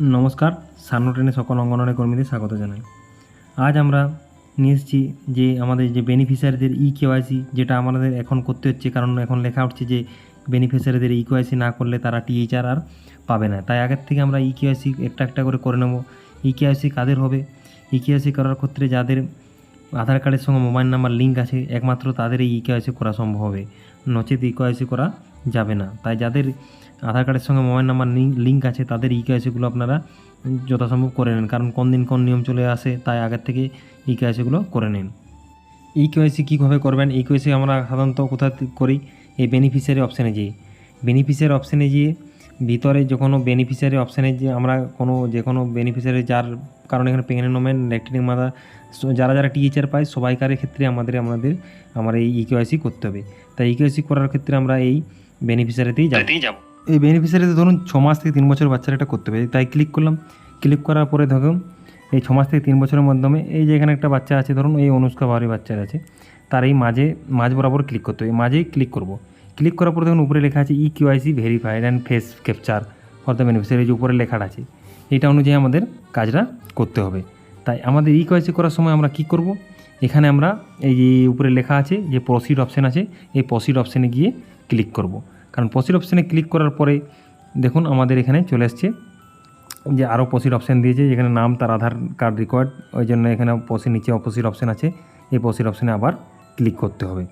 নমস্কার, সান্ন ট্রেনে সকল অঙ্গনওয়াড়ি কর্মীদের স্বাগত জানাই। আজ আমরা নিয়ে এসেছি যে আমাদের যে বেনিফিশিয়ারিদের ই কেওয়াইসি যেটা আমাদের এখন করতে হচ্ছে, কারণ এখন লেখা উঠছে যে বেনিফিশিয়ারিদের ই কেওয়াইসি না করলে তারা টিএইচআর আর পাবে না। তাই আগের থেকে আমরা ই কেওয়াইসি একটা একটা করে করে নেব। ই কেওয়াইসি কাদের হবে? ই কেওয়াইসি করার ক্ষেত্রে যাদের আধার কার্ডের সঙ্গে মোবাইল নাম্বার লিঙ্ক আছে, একমাত্র তাদের এই ই কেওয়াইসি করা সম্ভব হবে। নচেত ই কেওয়াইসি করা যাবে না। তাই যাদের আধার কার্ডের সঙ্গে মোবাইল নাম্বার লিঙ্ক আছে, তাদের ই কেওয়াইসিগুলো আপনারা যথাসম্ভব করে নেন। কারণ কোন দিন কোন নিয়ম চলে আসে, তাই আগের থেকে ই কেওয়াইসিগুলো করে নিন। ই কেওয়াইসি কীভাবে করবেন? ই কেওয়াইসি আমরা সাধারণত কোথা করি? এই বেনিফিশিয়ারি অপশানে যেয়ে। বেনিফিশিয়ারি অপশানে গিয়ে ভিতরে যে কোনো বেনিফিশিয়ারি অপশানে যে আমরা কোনো যে কোনো বেনিফিশিয়ারি যার কারণ এখানে প্রেগনেন্ট ওমেন ল্যাকটেনিং মাদার যারা যারা টিএইচআর পায় সবাইকারের ক্ষেত্রে আমাদের আমাদের, আমার এই ই কেওয়াইসি করতে হবে। তাই ই কেওয়াইসি করার ক্ষেত্রে আমরা এই বেনিফিশিয়ারিতেই যাব। এই বেনিফিশিয়ারিতে ধরুন ছ মাস থেকে তিন বছর বাচ্চারা এটা করতে হবে তাই ক্লিক করলাম। ক্লিক করার পরে ধরুন এই ছ মাস থেকে তিন বছরের মাধ্যমে এই যে এখানে একটা বাচ্চা আছে, ধরুন এই অনুষ্কা বাহারি বাচ্চার আছে, তার এই মাঝে, মাঝ বরাবর ক্লিক করতে হবে। মাঝেই ক্লিক করব। ক্লিক করার পরে দেখুন উপরে লেখা আছে e KYC verified and face capture for the beneficiary যে উপরে লেখাটা আছে এইটা অনুযায়ী আমাদের কাজটা করতে হবে। তাই আমাদের ই কেওয়াইসি করার সময় আমরা কি করব? এখানে আমরা এই যে উপরে লেখা আছে যে প্রসিড অপশান আছে, এই প্রসিড অপশানে গিয়ে ক্লিক করব। কারণ প্রসিড অপশানে ক্লিক করার পরে দেখুন আমাদের এখানে চলে আসছে যে আরও প্রসিড অপশান দিয়েছে, যেখানে নাম, তার আধার কার্ড রেকর্ড ওই জন্য এখানে পসির নিচে অপোসিট অপশান আছে। এই প্রসিড অপশানে আবার ক্লিক করতে হবে।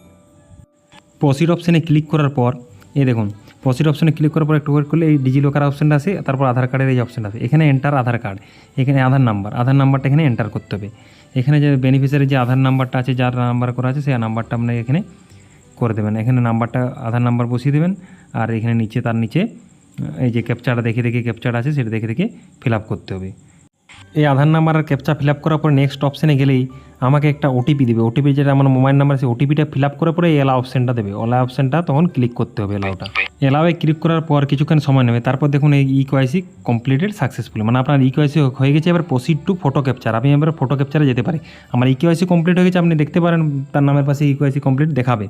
প্রসিড অপশানে ক্লিক করার পর, এই দেখুন প্রসিড অপশানে ক্লিক করার পর একটু ওয়েট করলে এই ডিজি লকার অপশানটা আসে, তারপর আধার কার্ডের এই অপশানটা আছে এখানে এন্টার আধার কার্ড এখানে আধার নাম্বার আধার নাম্বারটা এখানে এন্টার করতে হবে। এখানে যে বেনিফিশিয়ারি যে আধার নাম্বারটা আছে, যার নাম্বার করা আছে, সেই নাম্বারটা আপনাকে এখানে করে দেবেন। এখানে নাম্বারটা, আধার নাম্বার বসিয়ে দেবেন আর এখানে নিচে, তার নিচে এই যে ক্যাপচারটা দেখে দেখে ক্যাপচার আছে, সেটা দেখে দেখে ফিল করতে হবে। এই আধার নাম্বার আর ক্যাপচা ফিল আপ করার পর নেক্সট অপশানে গেলেই আমাকে একটা ওটিপি দেবে। ওটিপি যেটা আমার মোবাইল নাম্বার আছে ওটিপিটা ফিল আপ করার পরে এলা অপশানটা দেবে। ওলা অপশানটা তখন ক্লিক করতে হবে এলাওটা এলাওয়ে ক্লিক করার পর কিছুক্ষণ সময় নেবে। তারপর দেখুন এই ই কোয়াইসি কমপ্লিটেড সাকসেসফুল মানে আপনার ই কোয়াইসি হয়ে গেছে, এবার প্রসিড টু ফটো ক্যাপচার আপনি এবার ফটো ক্যাপচারে যেতে পারি। আমার ই কোয়াইসি কমপ্লিট হয়ে গেছে, আপনি দেখতে পারেন তার নামের পাশে ই কোয়াইসি কমপ্লিট দেখাবে।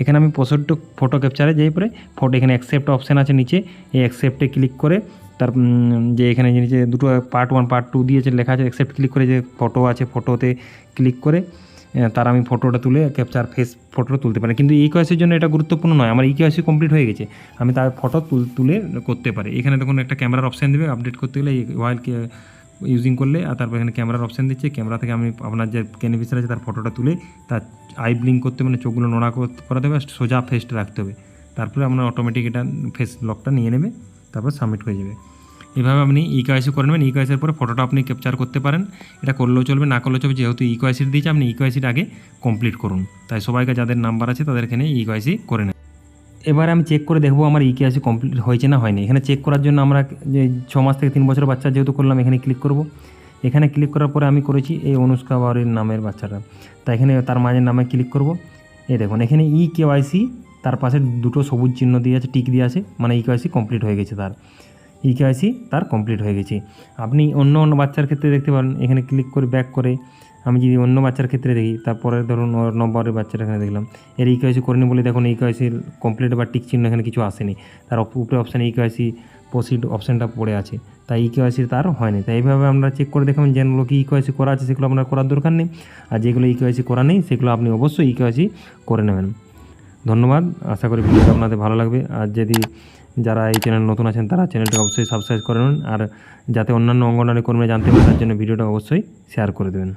এখানে আমি প্রসিড টু ফটো ক্যাপচারে যাই পরে ফটো এখানে অ্যাকসেপ্ট অপশান আছে নিচে। এই অ্যাকসেপ্টে ক্লিক করে তার যে এখানে যে নিচে দুটো পার্ট ওয়ান পার্ট টু দিয়েছে লেখা আছে অ্যাকসেপ্ট ক্লিক করে যে ফটো আছে ফটোতে ক্লিক করে তার আমি ফটোটা তুলে ক্যাপচার ফেস ফটোটা তুলতে পারি। কিন্তু এই কেওয়াইসির জন্য এটা গুরুত্বপূর্ণ নয়। আমার এই কেওয়াইসি কমপ্লিট হয়ে গেছে। আমি তার ফটো তুলে করতে পারি। এখানে দেখুন একটা ক্যামেরার অপশান দেবে আপডেট করতে গেলে ওয়াইল ইউজিং করলে, আর তারপর এখানে ক্যামেরার অপশান দিচ্ছে। ক্যামেরা থেকে আমি আপনার যে বেনিফিশিয়ারি আছে, তার ফটোটা তুলে তার আই ব্লিঙ্ক করতে মানে চোখগুলো নোড়া কর- করাতে হবে সোজা ফেসটা রাখতে হবে। তারপরে আপনার অটোমেটিক এটা ফেস লকটা নিয়ে নেবে। তারপর সাবমিট হয়ে যাবে। এভাবে আপনি ই কেওয়াইসি করে নেবেন। ই কেওয়াইসির পরে ফটোটা আপনি ক্যাপচার করতে পারেন। এটা করলেও চলবে, না করলেও চলবে। যেহেতু ই কেওয়াইসির দিয়েছে, আপনি ই কেওয়াইসিটা আগে কমপ্লিট করুন। তাই সবাইকে যাদের নাম্বার আছে তাদের এখানে ই কেওয়াইসি করে নেন। এবার আমি চেক করে দেখব আমার ই কেওয়াইসি কমপ্লিট হয়েছে না হয়নি। এখানে চেক করার জন্য আমরা যে ছ মাস থেকে তিন বছর বাচ্চা যেহেতু করলাম, এখানে ক্লিক করব। এখানে ক্লিক করার পরে আমি করেছি এই অনুষ্কা বাউরির নামের বাচ্চাটা। তাই এখানে তার মাঝের নামে ক্লিক করব। এই দেখুন, এখানে ই কেওয়াইসি তার পাশে দুটো সবুজ চিহ্ন দিয়ে আছে, টিক দিয়ে আছে মানে ই কেওয়াইসি কমপ্লিট হয়ে গেছে তার। ই কেওয়াইসি তার কমপ্লিট হয়ে গেছে। আপনি অন্য অন্য বাচ্চার ক্ষেত্রে দেখতে পারেন, এখানে ক্লিক করে ব্যাক করে, আমি যদি অন্য বাচ্চার ক্ষেত্রে দেখি, তারপরে ধরুন ওর নম্বরের বাচ্চাটা এখানে দেখলাম। এর ই কেওয়াইসি করেনি বলে দেখুন ই কেওয়াইসির কমপ্লিট বা টিক চিহ্ন এখানে কিছু আসেনি। তার উপরে অপশানে ই কেওয়াইসি প্রসিড অপশানটা পড়ে আছে। তাই ই কেওয়াইসি তার হয়নি। তাই এইভাবে আমরা চেক করে দেখাবেন যেগুলো কি ই কেওয়াইসি করা আছে, সেগুলো আপনার করার দরকার নেই। আর যেগুলো ই কেওয়াইসি করা নেই, সেগুলো আপনি অবশ্যই ই কেওয়াইসি করে নেবেন। ধন্যবাদ। আশা করি ভিডিওটা আপনাদের ভালো লাগবে। আর যদি যারা এই চ্যানেল নতুন আছেন, তারা চ্যানেলটা অবশ্যই সাবস্ক্রাইব করে নেন। আর যাতে অন্যান্য অঙ্গনারী কর্মীরা জানতে পারে, তার জন্য ভিডিওটা অবশ্যই শেয়ার করে দেবেন।